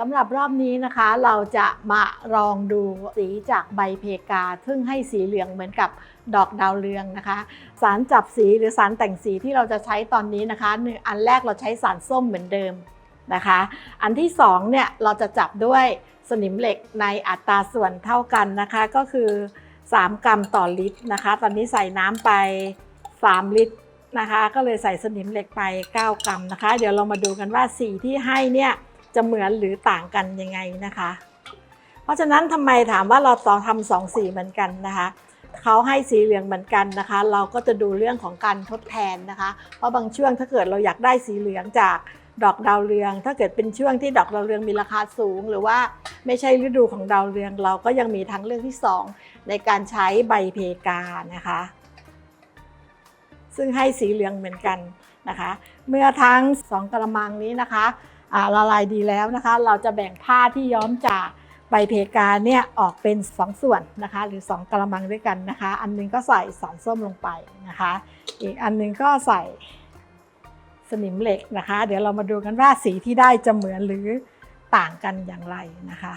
สำหรับรอบนี้นะคะเราจะมาลองดูสีจากใบเพกา ซึ่งให้สีเหลืองเหมือนกับดอกดาวเรืองนะคะ สารจับสีหรือสารแต่งสีที่เราจะใช้ตอนนี้นะคะหนึ่งอันแรกเราใช้สารส้มเหมือนเดิมนะคะ อันที่สองเนี่ยเราจะจับด้วยสนิมเหล็กในอัตราส่วนเท่ากันนะคะก็คือ 3 กรัมต่อลิตรนะคะ ตอนนี้ใส่น้ำไป 3 ลิตรนะคะ ก็เลยใส่สนิมเหล็กไป 9 กรัมนะคะ เดี๋ยวเรามาดูกันว่าสีที่ให้เนี่ย จะเหมือนหรือต่างกันยังไงนะคะ เพราะฉะนั้นทำไมถามว่าเราต่อทำสองสีเหมือนกันนะคะเขาให้สีเหลืองเหมือนกันนะคะ เราก็จะดูเรื่องของการทดแทนนะคะ เพราะบางช่วงถ้าเกิดเราอยากได้สีเหลืองจากดอกดาวเรือง ถ้าเกิดเป็นช่วงที่ดอกดาวเรืองมีราคาสูง หรือว่าไม่ใช่ฤดูของดาวเรือง เราก็ยังมีทางเลือกที่สองในการใช้ใบเพกานะคะ ซึ่งให้สีเหลืองเหมือนกันนะคะ เมื่อทั้งสองกระมังนี้นะคะ ละลายดีแล้วนะคะ เราจะแบ่งผ้าที่ย้อมจากใบเพกาเนี่ยออกเป็น 2 ส่วนนะคะ หรือ 2กระมังด้วยกันนะคะ อันหนึงก็ใส่สารส้มลงไปนะคะ อีกอันหนึงก็ใส่สนิมเหล็กนะคะ เดี๋ยวเรามาดูกันว่าสีที่ได้จะเหมือนหรือต่างกันอย่างไรนะคะ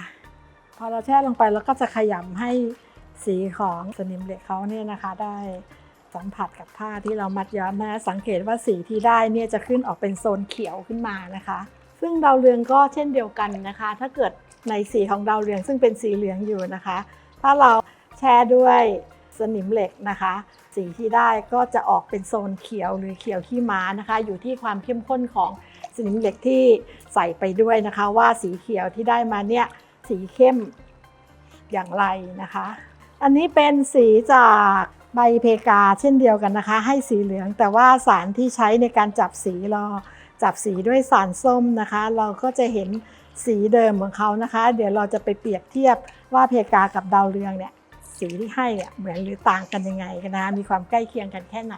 พอเราแช่ลงไปแล้วก็จะขยำให้สีของสนิมเหล็กเขาเนี่ยนะคะได้สัมผัสกับผ้าที่เรามัดย้อมนะสังเกตว่าสีที่ได้เนี่ยจะขึ้นออกเป็นโซนเขียวขึ้นมานะคะ ซึ่งดาวเรืองก็เช่นเดียวกันนะคะ ถ้าเกิดในสีของดาวเรืองซึ่งเป็นสีเหลืองอยู่นะคะ ถ้าเราแช่ด้วยสนิมเหล็กนะคะ สีที่ได้ก็จะออกเป็นโซนเขียวหรือเขียวขี้ม้านะคะ อยู่ที่ความเข้มข้นของสนิมเหล็กที่ใส่ไปด้วยนะคะ ว่าสีเขียวที่ได้มาเนี่ยสีเข้มอย่างไรนะคะ อันนี้เป็นสีจาก ใบเพกาเช่นเดียวกันนะคะ ให้สีเหลืองแต่ว่าสารที่ใช้ในการจับสีเราจับสีด้วยสารส้มนะคะ เราก็จะเห็นสีเดิมของเขานะคะ เดี๋ยวเราจะไปเปรียบเทียบว่าเพกากับดาวเรืองเนี่ยสีที่ให้เนี่ยเหมือนหรือต่างกันยังไงกันนะคะมีความใกล้เคียงกันแค่ไหน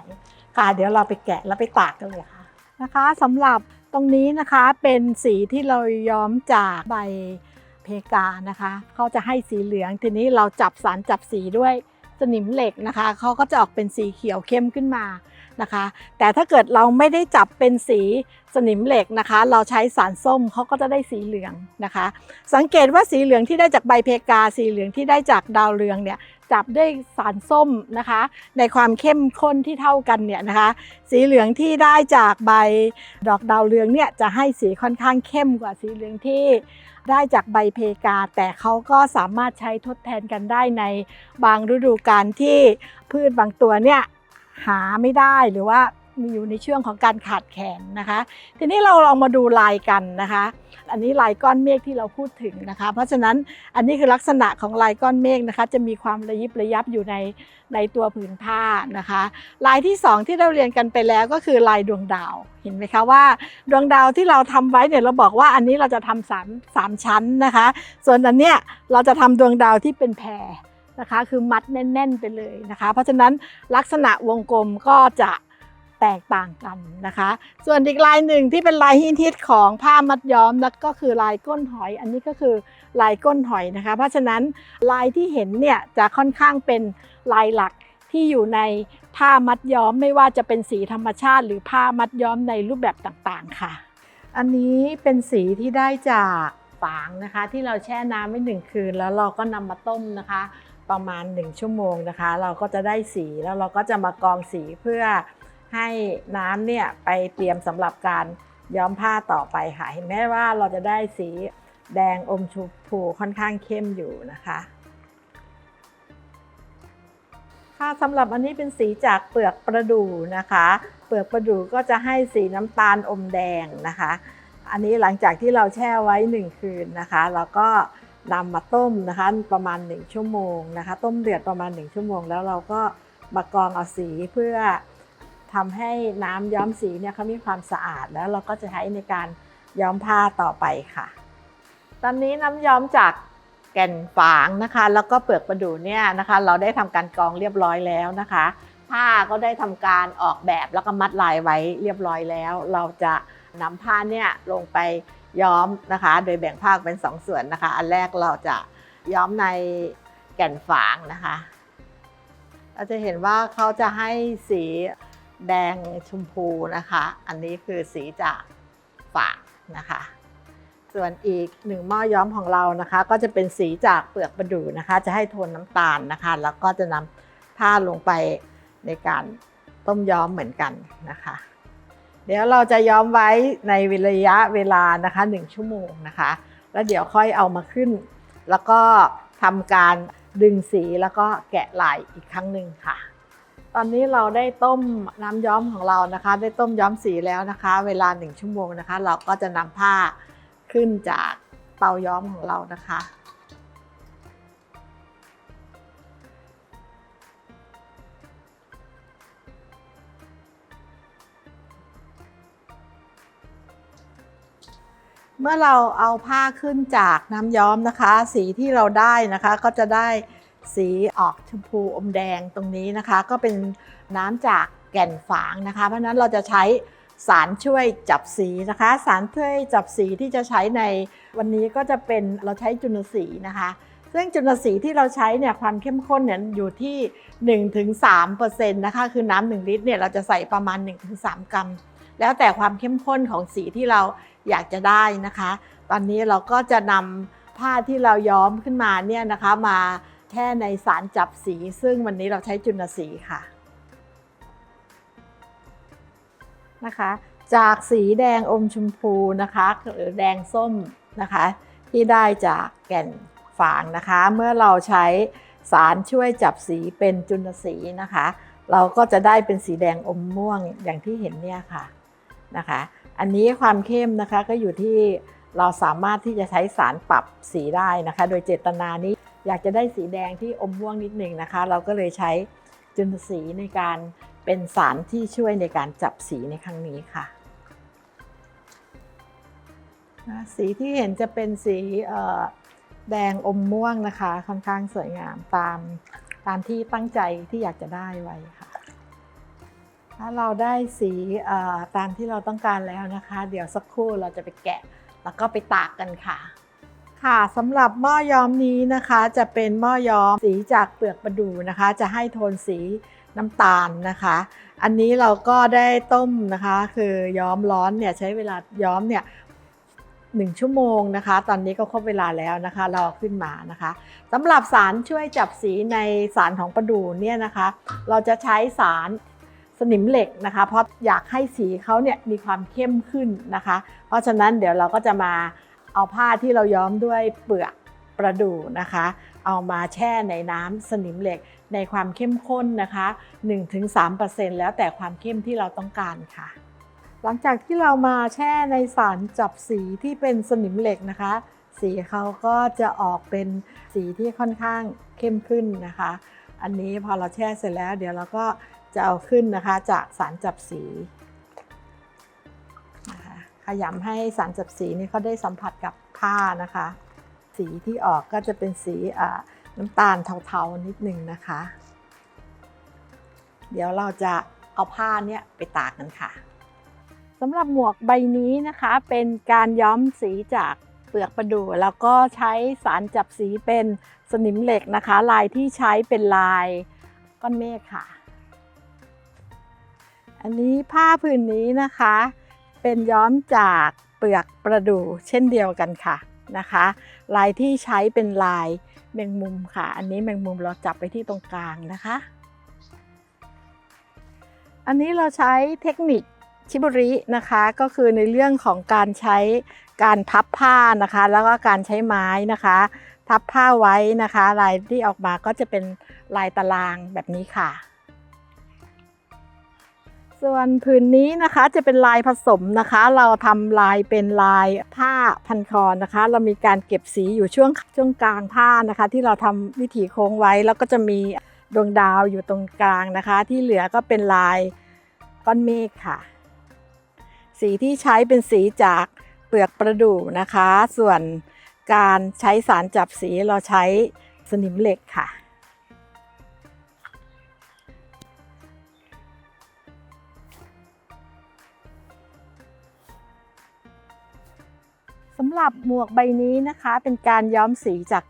ค่ะเดี๋ยวเราไปแกะแล้วไปตากกันเลยค่ะนะคะสำหรับตรงนี้นะคะเป็นสีที่เราย้อมจากใบเพกานะคะเขาจะให้สีเหลืองทีนี้เราจับสารจับสีด้วย สนิมเหล็กนะคะเขาก็จะออกเป็นสีเขียวเข้มขึ้นมานะคะ แต่ถ้าเกิดเราไม่ได้จับเป็นสีสนิมเหล็กนะคะ เราใช้สารส้มเขาก็จะได้สีเหลืองนะคะ สังเกตว่าสีเหลืองที่ได้จากใบเพกา สีเหลืองที่ได้จากดาวเรืองเนี่ย จับด้วยสารส้มนะคะ ในความเข้มข้นที่เท่ากันเนี่ยนะคะ สีเหลืองที่ได้จากใบดอกดาวเรืองเนี่ยจะให้สีค่อนข้างเข้มกว่าสีเหลืองที่ได้จากใบเพกา แต่เขาก็สามารถใช้ทดแทนกันได้ในบางฤดูกาลที่พืชบางตัวเนี่ยหาไม่ได้หรือว่า มีอยู่ในช่วงของการขาดแคลนนะคะ ทีนี้เราลองมาดูลายกันนะคะ อันนี้ลายก้อนเมฆที่เราพูดถึงนะคะ เพราะฉะนั้นอันนี้คือลักษณะของลายก้อนเมฆนะคะ จะมีความระยิบระยับอยู่ในในตัวผืนผ้านะคะ ลายที่สองที่เราเรียนกันไปแล้วก็คือลายดวงดาวเห็นไหมคะว่า ดวงดาวที่เราทำไว้เนี่ยเราบอกว่าอันนี้เราจะทำสามสามชั้นนะคะ ส่วนอันเนี้ยเราจะทำดวงดาวที่เป็นแพรนะคะ คือมัดแน่น ๆ ไปเลยนะคะ เพราะฉะนั้นลักษณะวงกลมก็จะ แตกต่างกันนะคะ ส่วนอีกลายหนึ่งที่เป็นลายฮิตของผ้ามัดย้อมนั่นก็คือลายก้นหอย อันนี้ก็คือลายก้นหอยนะคะ เพราะฉะนั้นลายที่เห็นเนี่ยจะค่อนข้างเป็นลายหลักที่อยู่ในผ้ามัดย้อมไม่ว่าจะเป็นสีธรรมชาติ หรือผ้ามัดย้อมในรูปแบบต่างๆค่ะ อันนี้เป็นสีที่ได้จากฝางนะคะ ที่เราแช่น้ำไว้หนึ่งคืน แล้วเราก็นำมาต้มนะคะ ประมาณ 1 ชั่วโมงนะคะ เราก็จะได้สีแล้วเราก็จะมากรองสีเพื่อ ให้น้ำเนี่ยไปเตรียมสำหรับการย้อมผ้าต่อไปค่ะ เห็นไหมว่าเราจะได้สีแดงอมชมพูค่อนข้างเข้มอยู่นะคะ ค่ะสำหรับอันนี้เป็นสีจากเปลือกประดู่นะคะ เปลือกประดู่ก็จะให้สีน้ำตาลอมแดงนะคะ อันนี้หลังจากที่เราแช่ไว้ 1 คืนนะคะเราก็นำมาต้มนะคะประมาณ 1 ชั่วโมงนะคะ ต้มเดือดประมาณ 1 ชั่วโมง แล้วเราก็มากรองเอาสีเพื่อ ทำให้น้ำย้อมสีเนี่ยเขามีความสะอาดแล้วเราก็จะใช้ในการย้อมผ้าต่อไปค่ะ ตอนนี้น้ำย้อมจากแก่นฝางนะคะ แล้วก็เปลือกประดู่เนี่ยนะคะ เราได้ทำการกรองเรียบร้อยแล้วนะคะ ผ้าก็ได้ทำการออกแบบแล้วก็มัดลายไว้เรียบร้อยแล้ว เราจะนำผ้าเนี่ยลงไปย้อมนะคะ โดยแบ่งผ้าออกเป็นสองส่วนนะคะ อันแรกเราจะย้อมในแก่นฝางนะคะ เราจะเห็นว่าเขาจะให้สี แดงชมพูนะคะ อันนี้คือสีจากฝางนะคะ ส่วนอีกหนึ่งหม้อย้อมของเรานะคะ ก็จะเป็นสีจากเปลือกประดู่นะคะ จะให้โทนน้ำตาลนะคะ แล้วก็จะนำผ้าลงไปในการต้มย้อมเหมือนกันนะคะ เดี๋ยวเราจะย้อมไว้ในระยะเวลานะคะ 1 ชั่วโมงนะคะ แล้วเดี๋ยวค่อยเอามาขึ้น แล้วก็ทำการดึงสีแล้วก็แกะลายอีกครั้งหนึ่งค่ะ ตอนนี้เราได้ต้มน้ำย้อมของเรานะคะ ได้ต้มย้อมสีแล้วนะคะ เวลา 1 ชั่วโมงนะคะ เราก็จะนำผ้าขึ้นจากเตาย้อมของเรานะคะ เมื่อเราเอาผ้าขึ้นจากน้ำย้อมนะคะ สีที่เราได้นะคะก็จะได้ สีออกชมพูอมแดงตรงนี้นะคะ ก็เป็นน้ำจากแก่นฝางนะคะ เพราะนั้นเราจะใช้สารช่วยจับสีนะคะ สารช่วยจับสีที่จะใช้ในวันนี้ก็จะเป็นเราใช้จุลสีนะคะ ซึ่งจุลสีที่เราใช้เนี่ยความเข้มข้นเนี่ยอยู่ที่ 1-3%นะคะคือน้ำ1ลิตรเนี่ยเราจะใส่ประมาณ 1-3 กรัม แล้วแต่ความเข้มข้นของสีที่เราอยากจะได้นะคะ ตอนนี้เราก็จะนำผ้าที่เราย้อมขึ้นมาเนี่ยนะคะมา แช่ในสารจับสี ซึ่งวันนี้เราใช้จุลสีค่ะนะคะ จากสีแดงอมชมพูนะคะหรือแดงส้มนะคะ ที่ได้จากแก่นฝางนะคะ เมื่อเราใช้สารช่วยจับสีเป็นจุลสีนะคะ เราก็จะได้เป็นสีแดงอมม่วงอย่างที่เห็นเนี่ยค่ะนะคะ อันนี้ความเข้มนะคะก็อยู่ที่เราสามารถที่จะใช้สารปรับสีได้นะคะ โดยเจตนานี้ อยากจะได้สีแดงที่อมม่วงนิดหนึ่งนะคะ เราก็เลยใช้จุลสีในการเป็นสารที่ช่วยในการจับสีในครั้งนี้ค่ะ สีที่เห็นจะเป็นสีแดงอมม่วงนะคะ ค่อนข้างสวยงามตามตามที่ตั้งใจที่อยากจะได้ไว้ค่ะ ถ้าเราได้สีตามที่เราต้องการแล้วนะคะ เดี๋ยวสักครู่เราจะไปแกะแล้วก็ไปตากกันค่ะ ค่ะสำหรับหม้อย้อมนี้นะคะจะเป็นหม้อย้อมสีจากเปลือกประดู่นะคะ จะให้โทนสีน้ำตาลนะคะ อันนี้เราก็ได้ต้มนะคะ คือย้อมร้อนเนี่ยใช้เวลาย้อมเนี่ยหนึ่งชั่วโมงนะคะ ตอนนี้ก็ครบเวลาแล้วนะคะเราเอขึ้นมานะคะสำหรับสารช่วยจับสีในสารของประดู่เนี่ยนะคะ เราจะใช้สารสนิมเหล็กนะคะ เพราะอยากให้สีเขาเนี่ยมีความเข้มขึ้นนะคะ เพราะฉะนั้นเดี๋ยวเราก็จะมา เอาผ้าที่เราย้อมด้วยเปลือกประดู่นะคะ เอามาแช่ในน้ำสนิมเหล็กในความเข้มข้นนะคะ 1-3%แล้วแต่ความเข้มที่เราต้องการค่ะ หลังจากที่เรามาแช่ในสารจับสีที่เป็นสนิมเหล็กนะคะ สีเขาก็จะออกเป็นสีที่ค่อนข้างเข้มขึ้นนะคะ อันนี้พอเราแช่เสร็จแล้ว เดี๋ยวเราก็จะเอาขึ้นนะคะจากสารจับสี ขยำให้สารจับสีนี่เขาได้สัมผัสกับผ้านะคะ สีที่ออกก็จะเป็นสีน้ำตาลเทาๆนิดนึงนะคะ เดี๋ยวเราจะเอาผ้าเนี่ยไปตากกันค่ะสำหรับหมวกใบนี้นะคะ เป็นการย้อมสีจากเปลือกประดู่แล้วก็ใช้สารจับสีเป็นสนิมเหล็กนะคะ ลายที่ใช้เป็นลายก้อนเมฆค่ะ อันนี้ผ้าผืนนี้นะคะ เป็นย้อมจากเปลือกประดู่เช่นเดียวกันค่ะนะคะ ลายที่ใช้เป็นลายแมงมุมค่ะ อันนี้แมงมุมเราจับไปที่ตรงกลางนะคะ อันนี้เราใช้เทคนิคชิบุรินะคะก็คือในเรื่องของการใช้การพับผ้านะคะ แล้วก็การใช้ไม้นะคะ ทับผ้าไว้นะคะ ลายที่ออกมาก็จะเป็นลายตารางแบบนี้ค่ะ ส่วนผืนนี้นะคะจะเป็นลายผสมนะคะ เราทำลายเป็นลายผ้าพันคอนะคะ เรามีการเก็บสีอยู่ช่วงช่วงกลางผ้านะคะ ที่เราทำวิถีโค้งไว้แล้วก็จะมีดวงดาวอยู่ตรงกลางนะคะ ที่เหลือก็เป็นลายก้อนเมฆค่ะ สีที่ใช้เป็นสีจากเปลือกประดู่นะคะ ส่วนการใช้สารจับสีเราใช้สนิมเหล็กค่ะ สำหรับหมวกใบนี้นะคะเป็นการย้อมสีจาก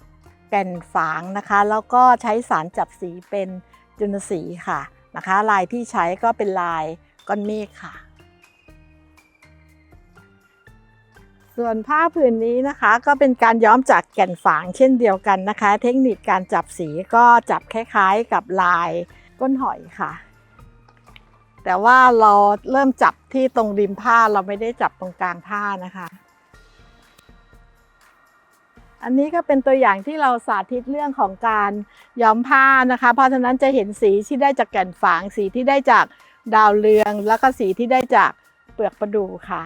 แก่นฝางนะคะ แล้วก็ใช้สารจับสีเป็นจุลสีค่ะนะคะ ลายที่ใช้ก็เป็นลายก้อนเมฆค่ะ ส่วนผ้าผืนนี้นะคะ ก็เป็นการย้อมจากแก่นฝางเช่นเดียวกันนะคะ เทคนิคการจับสีก็จับคล้ายๆกับลายก้นหอยค่ะ แต่ว่าเราเริ่มจับที่ตรงริมผ้าเราไม่ได้จับตรงกลางผ้านะคะ อันนี้ก็เป็นตัวอย่างที่เราสาธิตเรื่องของการย้อมผ้านะคะ เพราะฉะนั้นจะเห็นสีที่ได้จากแก่นฝาง สีที่ได้จากดาวเรือง แล้วก็สีที่ได้จากเปลือกประดู่ค่ะ